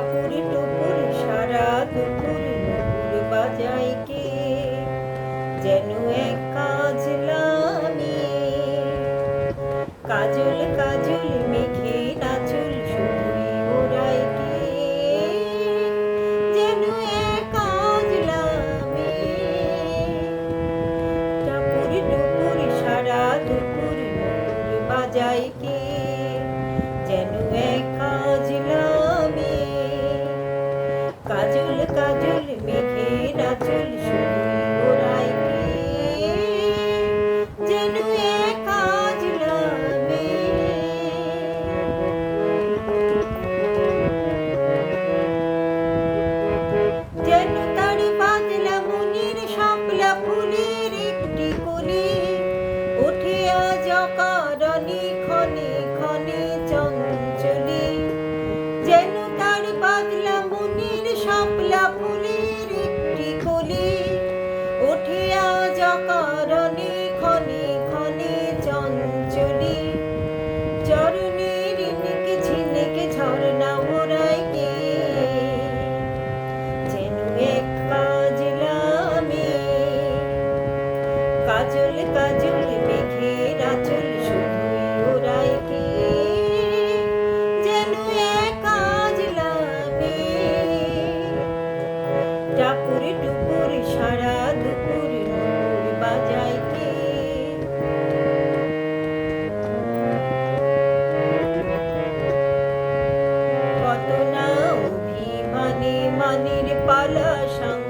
টাপুর টুপুর সারা দুপুর নুপুর বাজাই কে? যেন এক কাজলামি কাজল কাজল কাজল কাজল মেঘে রাচল শুধুই ওরাই কে? যেন এক কাজলামি টাপুর টুপুর সারা দুপুর নুপুর বাজায় কত না অভিমানে মানের পালা সঙ্গ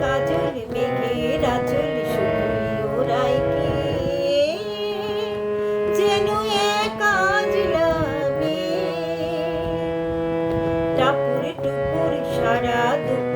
কাজল মেঘের আচল শুধুই ওরাই কে? যেন টাপুর টুপুর সারা দুপুর